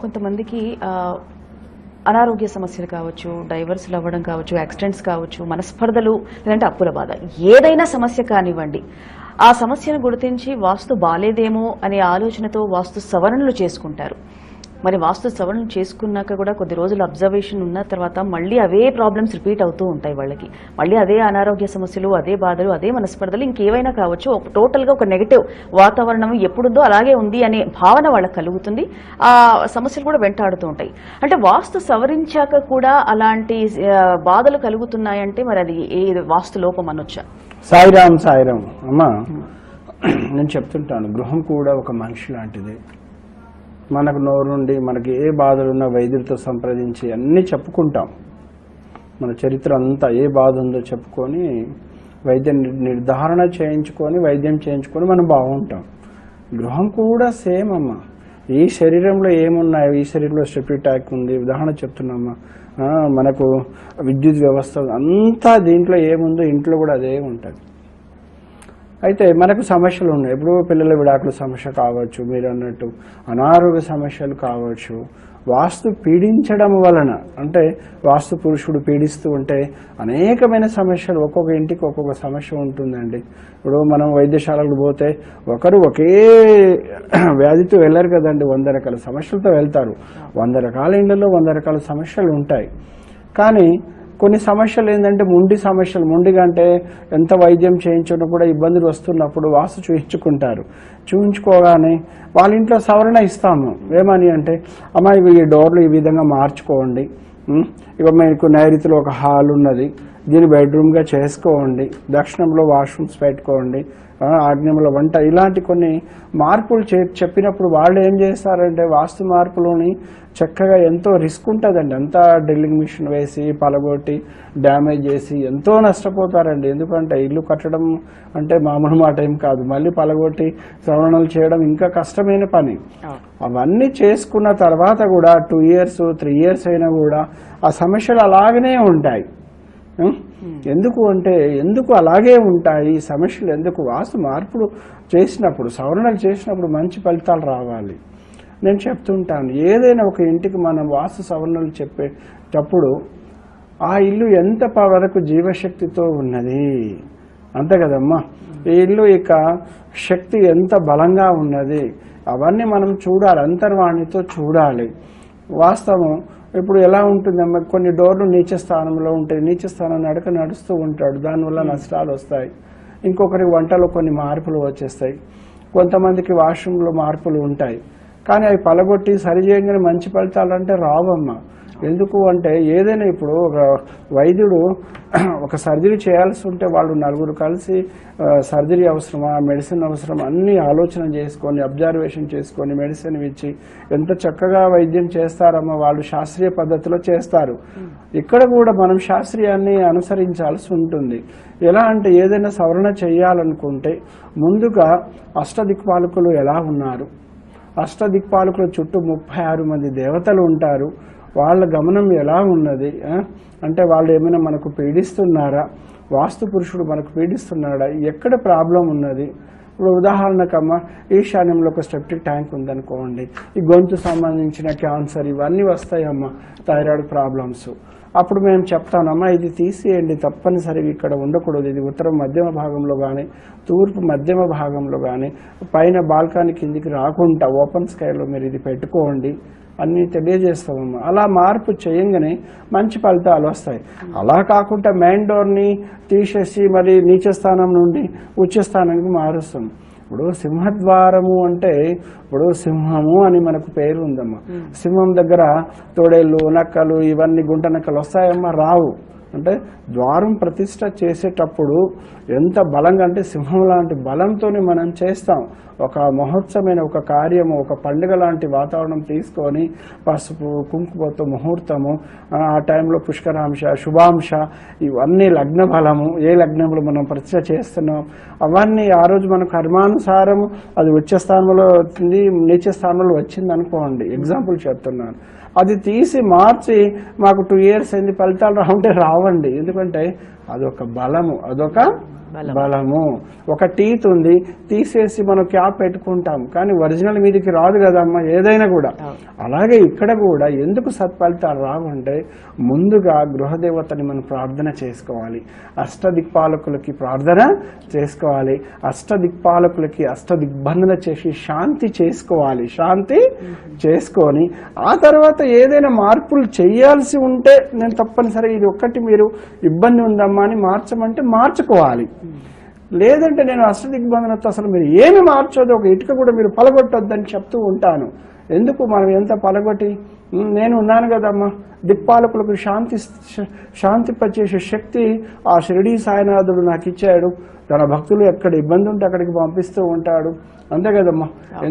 కొంతమందికి అనారోగ్య సమస్యలు కావచ్చు డైవర్స్లు అవ్వడం కావచ్చు యాక్సిడెంట్స్ కావచ్చు మనస్పర్ధలు లేదంటే అప్పుల బాధ ఏదైనా సమస్య కానివ్వండి. ఆ సమస్యను గుర్తించి వాస్తు బాలేదేమో అనే ఆలోచనతో వాస్తు సవరణలు చేసుకుంటారు. మరి వాస్తు సవరణ చేసుకున్నాక కూడా కొద్ది రోజులు అబ్జర్వేషన్ ఉన్న తర్వాత మళ్ళీ అవే ప్రాబ్లమ్స్ రిపీట్ అవుతూ ఉంటాయి వాళ్ళకి. మళ్ళీ అదే అనారోగ్య సమస్యలు అదే బాధలు అదే మనస్పర్ధలు ఇంకేవైనా కావచ్చు. ఒక టోటల్గా ఒక నెగటివ్ వాతావరణం ఎప్పుడుందో అలాగే ఉంది అనే భావన వాళ్ళకి కలుగుతుంది. ఆ సమస్యలు కూడా వెంటాడుతూ ఉంటాయి. అంటే వాస్తు సవరించాక కూడా అలాంటి బాధలు కలుగుతున్నాయంటే మరి అది ఏ వాస్తు లోపం అనొచ్చా? సాయిరామ్ సాయిరామ్. అమ్మా నేను చెప్తుంటాను గృహం కూడా ఒక మనిషి లాంటిది. మనకు నోరు నుండి మనకి ఏ బాధలున్నా వైద్యులతో సంప్రదించి అన్నీ చెప్పుకుంటాం. మన చరిత్ర అంతా ఏ బాధ ఉందో చెప్పుకొని వైద్యం నిర్ధారణ చేయించుకొని వైద్యం చేయించుకొని మనం బాగుంటాం. గృహం కూడా సేమ్ అమ్మ. ఈ శరీరంలో ఏమున్నాయి ఈ శరీరంలో స్టెప్టిటాక్ ఉంది ఉదాహరణ చెప్తున్నామ్మా మనకు విద్యుత్ వ్యవస్థ అంతా దీంట్లో ఏముందో ఇంట్లో కూడా అదే ఉంటుంది. అయితే మనకు సమస్యలు ఉన్నాయి. ఇప్పుడు పిల్లల విడాకుల సమస్య కావచ్చు మీరు అన్నట్టు అనారోగ్య సమస్యలు కావచ్చు. వాస్తు పీడించడం వలన అంటే వాస్తు పురుషుడు పీడిస్తూ ఉంటే అనేకమైన సమస్యలు ఒక్కొక్క ఇంటికి ఒక్కొక్క సమస్య ఉంటుందండి. ఇప్పుడు మనం వైద్యశాలకు పోతే ఒకరు ఒకే వ్యాధితో వెళ్ళరు కదండి వంద రకాల సమస్యలతో వెళ్తారు. వంద రకాల ఇళ్ళలో వంద రకాల సమస్యలు ఉంటాయి. కానీ కొన్ని సమస్యలు ఏంటంటే ముండి సమస్యలు. ముండిగా అంటే ఎంత వైద్యం చేయించినా కూడా ఇబ్బందులు వస్తున్నప్పుడు వాసు చూయించుకుంటారు. చూయించుకోగానే వాళ్ళ ఇంట్లో సవరణ ఇస్తాము. ఏమని అంటే అమ్మ ఇవి ఈ డోర్లు ఈ విధంగా మార్చుకోండి. ఉం? ఇక మీకు నైరుతిలో ఒక హాల్ ఉన్నది దీన్ని బెడ్రూమ్గా చేసుకోండి. దక్షిణంలో వాష్రూమ్స్ పెట్టుకోండి. ఆగ్నేయంలో వంట. ఇలాంటి కొన్ని మార్పులు చే చెప్పినప్పుడు వాళ్ళు ఏం చేస్తారంటే వాస్తు మార్పులోని చక్కగా ఎంతో రిస్క్ ఉంటుందండి. అంతా డ్రిల్లింగ్ మిషన్ వేసి పలగొట్టి డ్యామేజ్ చేసి ఎంతో నష్టపోతారండి. ఎందుకంటే ఇల్లు కట్టడం అంటే మామూలు మాట ఏం కాదు. మళ్ళీ పలగొట్టి శ్రవణాలు చేయడం ఇంకా కష్టమైన పని. అవన్నీ చేసుకున్న తర్వాత కూడా టూ ఇయర్స్ త్రీ ఇయర్స్ అయినా కూడా ఆ సమస్యలు అలాగనే ఉంటాయి? ఎందుకు అంటే ఎందుకు అలాగే ఉంటాయి? ఈ సమస్యలు ఎందుకు? వాస్తు మార్పులు చేసినప్పుడు సవరణలు చేసినప్పుడు మంచి ఫలితాలు రావాలి. నేను చెప్తుంటాను ఏదైనా ఒక ఇంటికి మనం వాస్తు సవరణలు చెప్పేటప్పుడు ఆ ఇల్లు ఎంత వరకు జీవశక్తితో ఉన్నది? అంతే కదమ్మా. ఈ ఇల్లు ఇక శక్తి ఎంత బలంగా ఉన్నది? అవన్నీ మనం చూడాలి అంతర్వాణితో చూడాలి. వాస్తవం ఇప్పుడు ఎలా ఉంటుందమ్మా కొన్ని డోర్లు నీచ స్థానంలో ఉంటాయి. నీచ స్థానం నడక నడుస్తూ ఉంటాడు. దానివల్ల నష్టాలు వస్తాయి. ఇంకొకరికి వంటలో కొన్ని మార్పులు వచ్చేస్తాయి. కొంతమందికి వాష్రూమ్లో మార్పులు ఉంటాయి. కానీ అవి పలగొట్టి సరి చేయగానే మంచి ఫలితాలు అంటే రావమ్మా. ఎందుకు అంటే ఏదైనా ఇప్పుడు ఒక వైద్యుడు ఒక సర్జరీ చేయాల్సి ఉంటే వాళ్ళు నలుగురు కలిసి సర్జరీ అవసరమా మెడిసిన్ అవసరం అన్ని ఆలోచన చేసుకొని అబ్జర్వేషన్ చేసుకొని మెడిసిన్ ఇచ్చి ఎంత చక్కగా వైద్యం చేస్తారమ్మా వాళ్ళు శాస్త్రీయ పద్ధతిలో చేస్తారు. ఇక్కడ కూడా మనం శాస్త్రీయాన్ని అనుసరించాల్సి ఉంటుంది. ఎలా అంటే ఏదైనా సవరణ చేయాలనుకుంటే ముందుగా అష్టదిక్పాలకులు ఎలా ఉన్నారు? అష్టదిక్పాలకుల చుట్టూ ముప్పై ఆరు మంది దేవతలు ఉంటారు. వాళ్ళ గమనం ఎలా ఉన్నది అంటే వాళ్ళు ఏమైనా మనకు పీడిస్తున్నారా? వాస్తు పురుషుడు మనకు పీడిస్తున్నాడా? ఎక్కడ ప్రాబ్లం ఉన్నది? ఇప్పుడు ఉదాహరణకమ్మ ఈశాన్యంలో ఒక స్టెప్టిక్ ట్యాంక్ ఉందనుకోండి. ఈ గొంతు సంబంధించిన క్యాన్సర్ ఇవన్నీ వస్తాయమ్మా థైరాయిడ్ ప్రాబ్లమ్స్. అప్పుడు మేము చెప్తానమ్మా ఇది తీసేయండి తప్పనిసరిగా ఇక్కడ ఉండకూడదు. ఇది ఉత్తరం మధ్యమ భాగంలో కానీ తూర్పు మధ్యమ భాగంలో కానీ పైన బాల్కనీ కిందికి రాకుండా ఓపెన్ స్కైలో మీరు ఇది పెట్టుకోండి. అన్నీ తెలియజేస్తామమ్మా. అలా మార్పు చేయంగానే మంచి ఫలితాలు వస్తాయి. అలా కాకుండా మెయిన్ డోర్ని తీసేసి మరి నీచ స్థానం నుండి ఉచ్చ స్థానానికి మారుస్తాం. ఇప్పుడు సింహద్వారము అంటే ఇప్పుడు సింహము అని మనకు పేరు ఉందమ్మా. సింహం దగ్గర తోడేళ్ళు నక్కలు ఇవన్నీ గుంట నక్కలు వస్తాయమ్మా రావు. అంటే ద్వారం ప్రతిష్ట చేసేటప్పుడు ఎంత బలంగా అంటే సింహం లాంటి బలంతో మనం చేస్తాం. ఒక మహోత్సవమైన ఒక కార్యము ఒక పండుగ లాంటి వాతావరణం తీసుకొని పసుపు కుంకుమతో ముహూర్తము ఆ టైంలో పుష్కరాంశ శుభాంశ ఇవన్నీ లగ్న బలము ఏ లగ్నంలో మనం ప్రతిష్ట చేస్తున్నాం అవన్నీ ఆ రోజు మన కర్మానుసారము అది వచ్చే స్థానంలో వచ్చింది నీచ స్థానంలో వచ్చింది అనుకోండి. ఎగ్జాంపుల్ చెప్తున్నాను. అది తీసి మార్చి మాకు టూ ఇయర్స్ అయింది ఫలితాలు రావంటే రావండి. ఎందుకంటే అదొక బలము అదొక బలము. ఒక టీత్ ఉంది తీసేసి మనం క్యాప్ పెట్టుకుంటాం కానీ ఒరిజినల్ మీదకి రాదు కదమ్మా ఏదైనా కూడా. అలాగే ఇక్కడ కూడా ఎందుకు సత్ఫలితాలు రావంటే ముందుగా గృహదేవతని మనం ప్రార్థన చేసుకోవాలి. అష్టదిక్పాలకులకి ప్రార్థన చేసుకోవాలి. అష్టదిక్పాలకులకి అష్టదిగ్బంధన చేసి శాంతి చేసుకోవాలి. శాంతి చేసుకొని ఆ తర్వాత ఏదైనా మార్పులు చేయాల్సి ఉంటే నేను తప్పనిసరి ఇది ఒక్కటి మీరు ఇబ్బంది ఉందమ్మా అని మార్చమంటే మార్చుకోవాలి. లేదంటే నేను అష్టదిగ్బంధనతో అసలు మీరు ఏమి మార్చొద్దు ఒక ఇటుక కూడా మీరు పలగొట్టొద్దని చెప్తూ ఉంటాను. ఎందుకు మనం ఎంత పలగొట్టి? "ఉమ్, నేను ఉన్నాను కదమ్మా. దిక్పాలకులకు శాంతి శాంతిపచేసే శక్తి ఆ షిరిడీ సాయినాథుడు నాకు ఇచ్చాడు. తన భక్తులు ఎక్కడ ఇబ్బంది ఉంటే అక్కడికి పంపిస్తూ ఉంటాడు. అంతే కదమ్మా. ఎందుకు